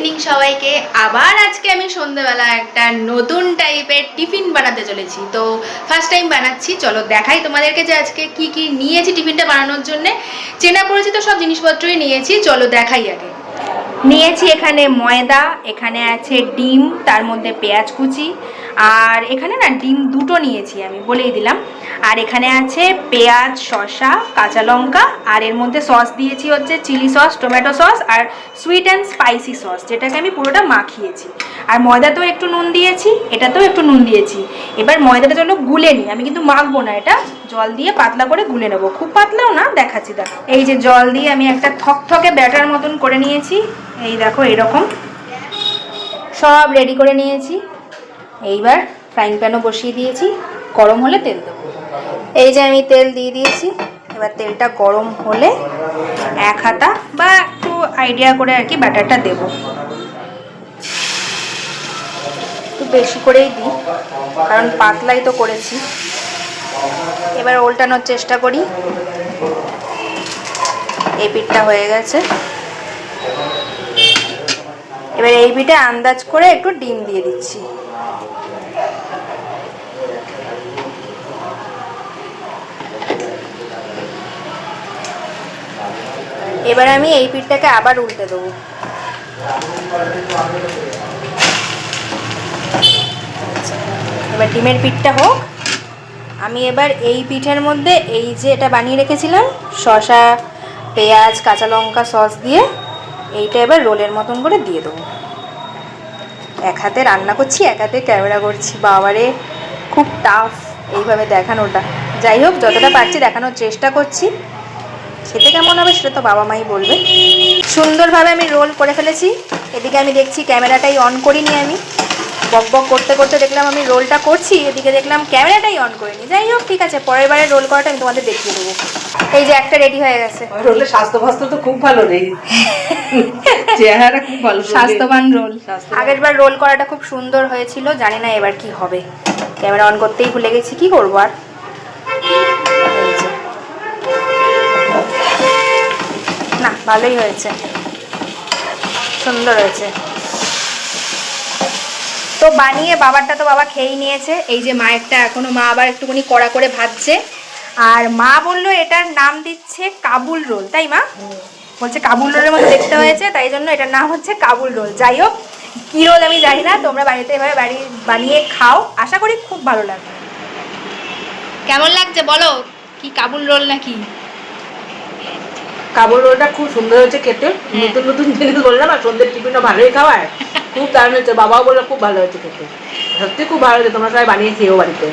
Evening সবাইকে। আবার আজকে আমি সন্ধ্যেবেলা একটা নতুন টাইপের টিফিন বানাতে চলেছি। তো ফার্স্ট টাইম বানাচ্ছি। চলো দেখাই তোমাদেরকে যে আজকে কি কি নিয়েছি টিফিনটা বানানোর জন্য। চেনা পরিচিত সব জিনিসপত্রই নিয়েছি। চলো দেখাই আগে। নিয়েছি এখানে ময়দা, এখানে আছে ডিম, তার মধ্যে পেঁয়াজ কুচি, আর এখানে না ডিম দুটো নিয়েছি আমি, বলেই দিলাম। আর এখানে আছে পেঁয়াজ, শসা, কাঁচা লঙ্কা, আর এর মধ্যে সস দিয়েছি হচ্ছে চিলি সস, টমেটো সস, আর সুইট অ্যান্ড স্পাইসি সস যেটাকে আমি পুরোটা মাখিয়েছি। আর ময়দাতেও একটু নুন দিয়েছি, এটাতেও একটু নুন দিয়েছি। এবার ময়দাটা জন্য গুলে নিই। আমি কিন্তু মাখবো না এটা। জল দিয়ে পাতলা করে গুলে নেব। খুব পাতলাও না, দেখাচ্ছি, দেখো। এই যে জল দিয়ে আমি একটা থকথকে ব্যাটার মতন করে নিয়েছি। এই দেখো, এরকম। সব রেডি করে নিয়েছি। এইবার ফ্রাইং প্যানও বসিয়ে দিয়েছি। গরম হলে তেল দেবো। এই যে আমি তেল দিয়ে দিয়েছি। এবার তেলটা গরম হলে এক হাতা বা একটু আইডিয়া করে আর কি ব্যাটারটা দেবো একটু বেশি করেই দিই, কারণ পাতলাই তো করেছি। এবার উল্টানোর চেষ্টা করি। এই পিঠটা হয়ে গেছে। এবার এই পিঠে আন্দাজ করে একটু ডিম দিয়ে দিচ্ছি। এবার আমি এই পিঠটাকে আবার উল্টে দেবো। এবার ডিমের পিঠটা হোক। আমি এবার এই পিঠের মধ্যে এই যে এটা বানিয়ে রেখেছিলাম, শসা, পেঁয়াজ, কাঁচা লঙ্কা সস দিয়ে, এইটা এবার রোলের মতন করে দিয়ে দেবো। এক হাতে রান্না করছি, এক হাতে ক্যামেরা করছি। বাবারে, খুব টাফ এইভাবে দেখানোটা। যাই হোক, যতটা পারছি দেখানোর চেষ্টা করছি। খেতে কেমন হবে সেটা তো বাবা মাই বলবে। সুন্দরভাবে আমি রোল করে ফেলেছি। এদিকে আমি দেখছি ক্যামেরাটাই অন করিনি আমি। বক বক করতে করতে দেখলাম আমি রোলটা করছি এদিকে দেখলাম ক্যামেরাটাই অন করিনি। যাই হোক ঠিক আছে পরের বারে রোল করাটা আমি তোমাদের দেখিয়ে দেবো। এই যে একটা রেডি হয়ে গেছে। রোলের স্বাস্থ্য ফাস্ত্য তো খুব ভালো রে। চেহারা খুব ভালো স্বাস্থ্যবান রোল। আগের বার রোল করাটা খুব সুন্দর হয়েছিল জানি না এবার কি হবে। ক্যামেরা অন করতেই ভুলে গেছি কি করব আর? না ভালোই হয়েছে। সুন্দর হয়েছে। তো বানিয়ে বাবারটা তো বাবা খেয়েই নিয়েছে। এই যে মায়েরটা এখনও মা আবার একটুখানি কড়া করে ভাজছে। আর মা বলল এটার নাম দিচ্ছে কাবুল রোল তাই মা? বলছে কাবুল রোলের মতো দেখতে হয়েছে তাই জন্য এটার নাম হচ্ছে কাবুল রোল। যাই হোক কী রোল আমি জানি না তোমরা বাড়িতে এভাবে বাড়ি বানিয়ে খাও। আশা করি খুব ভালো লাগবে। কেমন লাগছে বলো? কি কাবুল রোল নাকি? কাবুল রোলটা খুব সুন্দর হয়েছে খেতে। নতুন নতুন জিনিস বললাম আর সন্ধ্যের টিফিনও ভালোই খাওয়ায়। খুব দারুণ হয়েছে বাবাও বলল, খুব ভালো হয়েছে খেতে। সত্যি খুব ভালো হয়েছে। তোমরা সবাই বানিয়ে খেয়েও বাড়িতে।